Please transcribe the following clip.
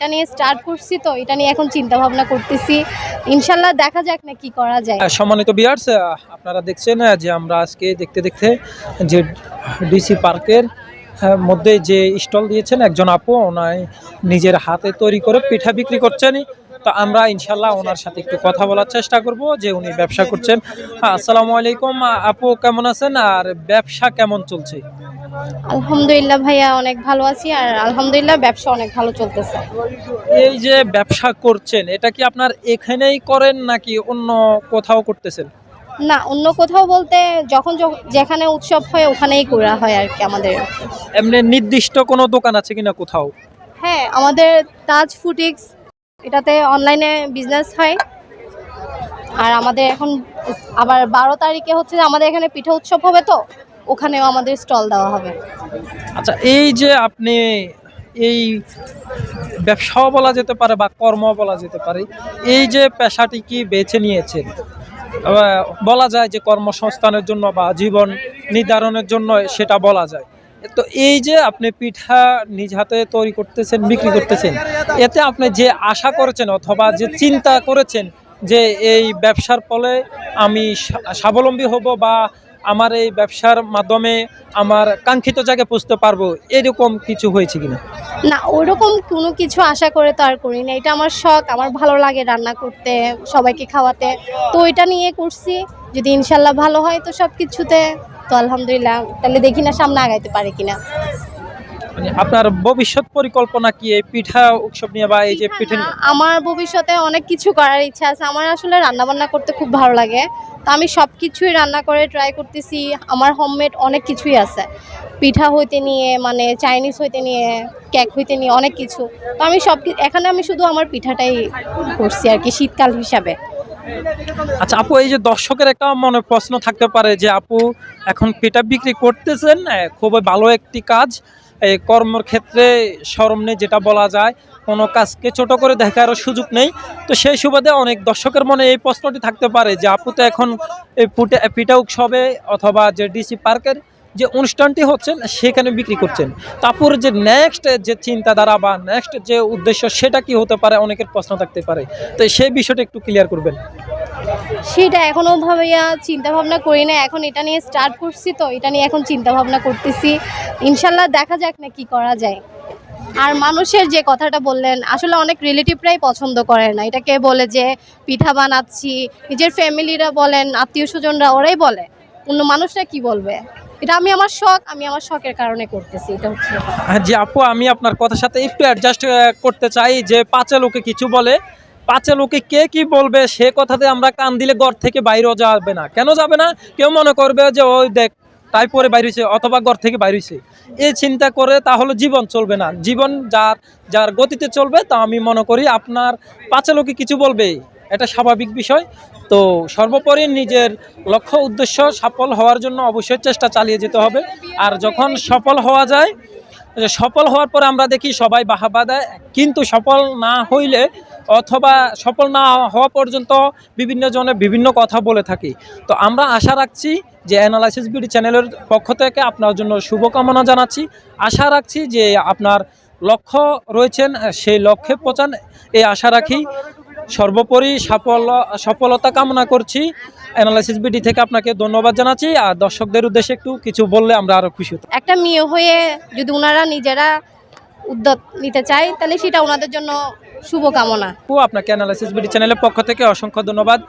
এটা নিয়ে স্টার্ট করছি তো এটা নিয়ে এখন চিন্তা ভাবনা করতেছি। ইনশাল্লাহ দেখা যাক না কি করা যায়। সম্মানিত বিয়ার্স আপনারা দেখছেন যে আমরা আজকে দেখতে দেখতে যে ডিসি পার্কের মধ্যে যে স্টল দিয়েছেন একজন আপু ওনার নিজের হাতে তৈরি করে পিঠা বিক্রি করছেন। তো আমরা ইনশাল্লাহ ওনার সাথে একটু কথা বলার চেষ্টা করব যে উনি ব্যবসা করছেন। হ্যাঁ, আসসালামু আলাইকুম আপু কেমন আছেন? আর ব্যবসা কেমন চলছে? আলহামদুলিল্লাহ ভাইয়া অনেক ভালো আছি আর আলহামদুলিল্লাহ ব্যবসা অনেক ভালো চলতেছে। এই যে ব্যবসা করছেন এটা কি আপনার এখানেই করেন নাকি অন্য কোথাও করতেছেন? না অন্য কোথাও বলতে যখন যেখানে উৎসব হয় ওখানেই করা হয় আর কি আমাদের। এমনি নির্দিষ্ট কোনো দোকান আছে কিনা কোথাও? হ্যাঁ আমাদের তাজ ফুটিক্স এটাতে অনলাইনে বিজনেস হয়। আর আমাদের এখন আবার বারো তারিখে হচ্ছে আমাদের এখানে পিঠা উৎসব হবে তো? ওখানেও আমাদের স্টল দেওয়া হবে। আচ্ছা এই যে আপনি এই ব্যবসাও বলা যেতে পারে বা কর্ম বলা যেতে পারে, এই যে পেশাটি কি বেছে নিয়েছেন? বলা যায় যে কর্মসংস্থানের জন্য বা জীবন নির্ধারণের জন্য সেটা বলা যায়। তো এই যে আপনি পিঠা নিজ হাতে তৈরি করতেছেন, বিক্রি করতেছেন, এতে আপনি যে আশা করেছেন অথবা যে চিন্তা করেছেন যে এই ব্যবসার ফলে আমি স্বাবলম্বী হব বা আমার এই ব্যবসার মাধ্যমে আমার কাঙ্ক্ষিত জায়গায় পৌঁছতে পারব, এরকম কিছু হয়েছে কিনা? না, ওরকম কোনো কিছু আশা করে তো আর করি না। এটা আমার শখ, আমার ভালো লাগে রান্না করতে, সবাইকে খাওয়াতে। তো এটা নিয়ে করছি, যদি ইনশাল্লাহ ভালো হয় তো সব কিছুতে তো আলহামদুলিল্লাহ। তাহলে দেখি না সামনে আগাইতে পারে কিনা। আপনার ভবিষ্যৎ পরিকল্পনা কি? এই পিঠা উৎসব নিয়ে বা এই যে পিঠে আমার ভবিষ্যতে অনেক কিছু করার ইচ্ছা আছে। আমার আসলে রান্না বান্না করতে খুব ভালো লাগে। তো আমি সব কিছুই রান্না করে ট্রাই করতেছি। আমার হোমমেড অনেক কিছুই আছে। পিঠা হইতে নিয়ে মানে চাইনিজ হইতে নিয়ে কেক হইতে নিয়ে অনেক কিছু। তো আমি সব এখানে আমি শুধু আমার পিঠাটাই করছি আর কি শীতকাল হিসাবে। আচ্ছা আপু এই যে দর্শকের একটা মনে প্রশ্ন থাকতে পারে যে আপু এখন পিঠা বিক্রি করতেছেন খুবই ভালো একটি কাজ। এই কর্মর ক্ষেত্রে সরম নেই, যেটা বলা যায়। কোনো কাজকে ছোট করে দেখারও সুযোগ নেই। তো সেই সুবাদে অনেক দর্শকের মনে এই প্রশ্নটি থাকতে পারে যে, আপু তো এখন এই পুটে, পিঠা উৎসবে অথবা যে ডিসি পার্কের যে অনুষ্ঠানটি হচ্ছেন সেখানে বিক্রি করছেন। তারপর যে নেক্সট যে চিন্তাধারা বা নেক্সট যে উদ্দেশ্য, সেটা কি হতে পারে? অনেকের প্রশ্ন থাকতে পারে। তো সেই বিষয়টা একটু ক্লিয়ার করবেন। সেটা এখনও ভাবিয়া চিন্তা ভাবনা করি না। এখন এটা নিয়ে স্টার্ট করছি তো, এটা নিয়ে এখন চিন্তা ভাবনা করতেছি। ইনশাল্লাহ দেখা যাক না কি করা যায়। আর মানুষের যে কথাটা বললেন, আসলে অনেক রিলেটিভরাই পছন্দ করে না। এটাকে বলে যে পিঠা বানাচ্ছি, নিজের ফ্যামিলিরা বলেন, আত্মীয় স্বজনরা, ওরাই বলে। অন্য মানুষরা কি বলবে? এটা আমি আমার শখ, আমি আমার শখের কারণে করতেছি, এটা হচ্ছে হ্যাঁ জি আপু, আমি আপনার কথার সাথে একটু অ্যাডজাস্ট করতে চাই যে পাঁচে লোকে কিছু বলে পাঁচে লোকে কে কি বলবে, সে কথাতে আমরা কান দিলে ঘর থেকে বাইরেও যাবে না। কেন যাবে না? কেউ মনে করবে যে, ওই দেখ, তাই পরে বাইরেছে অথবা ঘর থেকে বাইরেছে এই চিন্তা করে তাহলে জীবন চলবে না। জীবন যার যার গতিতে চলবে, তা আমি মনে করি আপনার পাঁচে লোকে কিছু বলবে, এটা স্বাভাবিক বিষয়। তো সর্বোপরি নিজের লক্ষ্য, উদ্দেশ্য সফল হওয়ার জন্য অবশ্যই চেষ্টা চালিয়ে যেতে হবে। আর যখন সফল হওয়া যায় সফল হওয়ার পরে আমরা দেখি সবাই বাহাবা দেয় কিন্তু সফল না হইলে অথবা সফল না হওয়া পর্যন্ত বিভিন্ন জনে বিভিন্ন কথা বলে থাকি। তো আমরা আশা রাখছি যে অ্যানালাইসিস বিডি চ্যানেলের পক্ষ থেকে আপনার জন্য শুভকামনা জানাচ্ছি। আশা রাখছি যে আপনার লক্ষ্য রয়েছেন, সেই লক্ষ্যে পৌঁছান। এই আশা রাখি সর্বোপরি সাফল্য, সফলতা কামনা করছি। অ্যানালাইসিস বিডি থেকে আপনাকে ধন্যবাদ জানাচ্ছি। আর দর্শকদের উদ্দেশ্যে একটু কিছু বললে আমরা আরও খুশি হতাম। একটা মেয়ে হয়ে যদি ওনারা নিজেরা উদ্যোগ নিতে চায় তাহলে সেটা ওনাদের জন্য শুভকামনা। ও আপনাকে অ্যানালাইসিস বিডি চ্যানেলের পক্ষ থেকে অসংখ্য ধন্যবাদ।